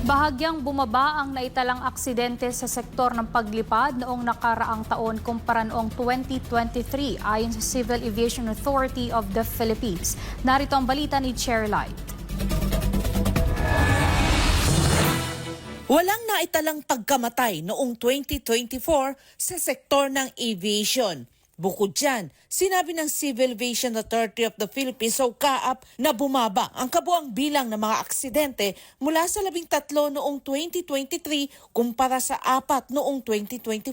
Bahagyang bumaba ang naitalang aksidente sa sektor ng paglipad noong nakaraang taon kumpara noong 2023 ayon sa Civil Aviation Authority of the Philippines. Narito ang balita ni Chair Light. Walang naitalang pagkamatay noong 2024 sa sektor ng aviation. Bukod dyan, sinabi ng Civil Aviation Authority of the Philippines o CAAP na bumaba ang kabuang bilang ng mga aksidente mula sa labing tatlo noong 2023 kumpara sa apat noong 2024.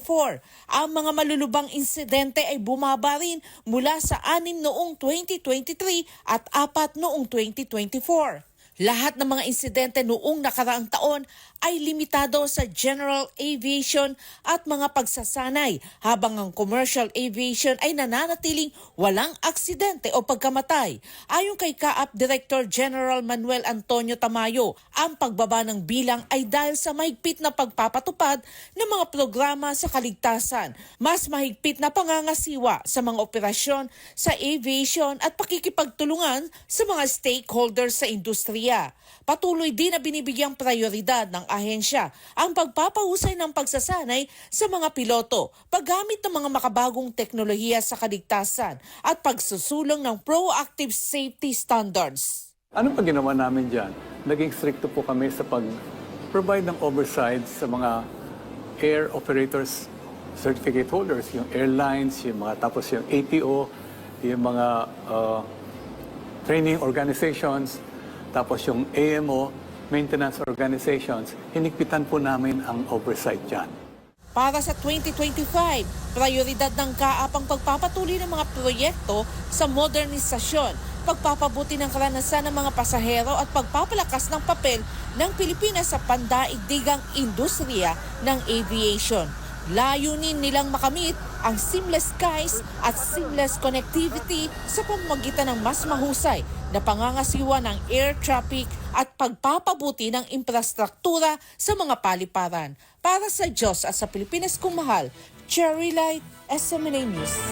Ang mga malulubang insidente ay bumaba rin mula sa anim noong 2023 at apat noong 2024. Lahat ng mga insidente noong nakaraang taon ay limitado sa general aviation at mga pagsasanay habang ang commercial aviation ay nananatiling walang aksidente o pagkamatay. Ayon kay CAAP Director General Manuel Antonio Tamayo, ang pagbaba ng bilang ay dahil sa mahigpit na pagpapatupad ng mga programa sa kaligtasan, mas mahigpit na pangangasiwa sa mga operasyon sa aviation at pakikipagtulungan sa mga stakeholders sa industriya. Patuloy din na binibigyang prioridad ng ahensya ang pagpapahusay ng pagsasanay sa mga piloto, paggamit ng mga makabagong teknolohiya sa kaligtasan at pagsusulong ng proactive safety standards. Ano pa ginawa namin dyan? Naging stricto po kami sa pag-provide ng oversight sa mga air operators certificate holders, yung airlines, yung mga tapos yung ATO, yung mga uh, training organizations, tapos yung AMO, maintenance organizations, hinigpitan po namin ang oversight dyan. Para sa 2025, prioridad ng CAAP ang pagpapatuloy ng mga proyekto sa modernisasyon, pagpapabuti ng karanasan ng mga pasahero at pagpapalakas ng papel ng Pilipinas sa pandaigdigang industriya ng aviation. Layunin nilang makamit ang seamless skies at seamless connectivity sa pamamagitan ng mas mahusay na pangangasiwa ng air traffic at pagpapabuti ng infrastruktura sa mga paliparan. Para sa Diyos at sa Pilipinas kung mahal, Cherry Light, SMNA News.